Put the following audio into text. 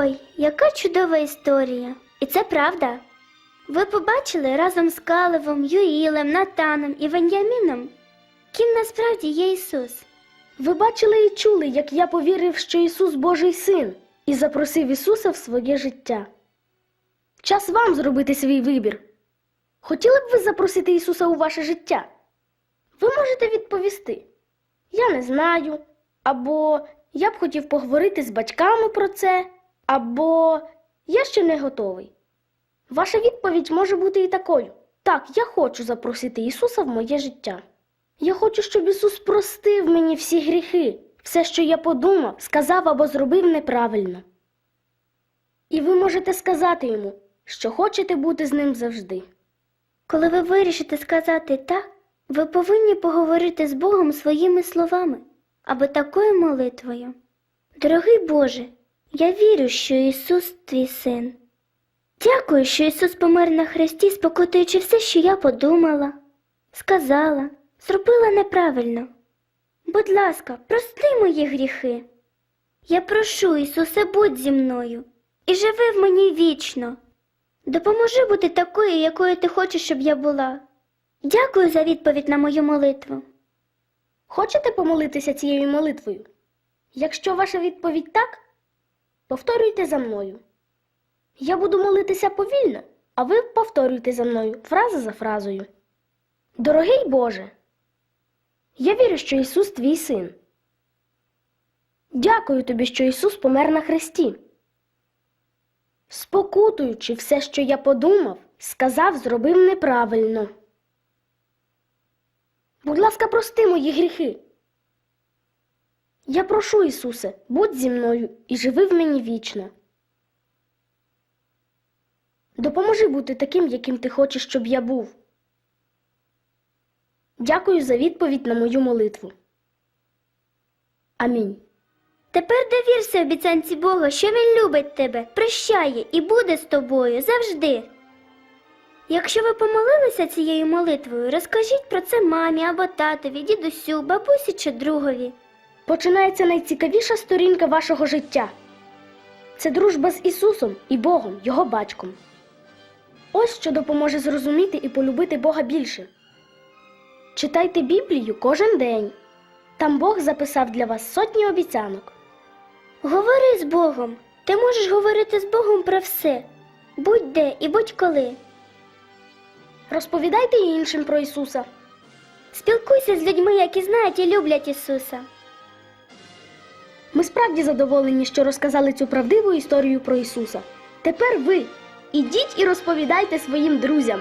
Ой, яка чудова історія. І це правда. Ви побачили разом з Калевом, Юїлем, Натаном і Веньяміном, ким насправді є Ісус. Ви бачили і чули, як я повірив, що Ісус Божий син, і запросив Ісуса в своє життя. Час вам зробити свій вибір. Хотіли б ви запросити Ісуса у ваше життя? Ви можете відповісти: Я не знаю, або я б хотів поговорити з батьками про це, або я ще не готовий. Ваша відповідь може бути і такою: Так, я хочу запросити Ісуса в моє життя. Я хочу, щоб Ісус простив мені всі гріхи, все, що я подумав, сказав або зробив неправильно. І ви можете сказати йому, що хочете бути з ним завжди. Коли ви вирішите сказати так, ви повинні поговорити з Богом своїми словами або такою молитвою. Дорогий Боже, я вірю, що Ісус твій син. Дякую, що Ісус помер на хресті, спокутуючи все, що я подумала, сказала, зробила неправильно. Будь ласка, прости мої гріхи. Я прошу, Ісусе, будь зі мною і живи в мені вічно. Допоможи бути такою, якою ти хочеш, щоб я була. Дякую за відповідь на мою молитву. Хочете помолитися цією молитвою? Якщо ваша відповідь так, повторюйте за мною. Я буду молитися повільно, а ви повторюйте за мною фраза за фразою. Дорогий Боже, я вірю, що Ісус твій син. Дякую тобі, що Ісус помер на хресті. Спокутуючи все, що я подумав, сказав, зробив неправильно. Будь ласка, прости мої гріхи. Я прошу, Ісусе, будь зі мною і живи в мені вічно. Допоможи бути таким, яким ти хочеш, щоб я був. Дякую за відповідь на мою молитву. Амінь. Тепер довірся обіцянці Бога, що Він любить тебе, прощає і буде з тобою завжди. Якщо ви помолилися цією молитвою, розкажіть про це мамі або татові, дідусю, бабусі чи другові. Починається найцікавіша сторінка вашого життя. Це дружба з Ісусом і Богом, Його батьком. Ось що допоможе зрозуміти і полюбити Бога більше. Читайте Біблію кожен день. Там Бог записав для вас сотні обіцянок. Говори з Богом. Ти можеш говорити з Богом про все, будь-де і будь-коли. Розповідайте іншим про Ісуса. Спілкуйся з людьми, які знають і люблять Ісуса. Ми справді задоволені, що розказали цю правдиву історію про Ісуса. Тепер ви ідіть і розповідайте своїм друзям.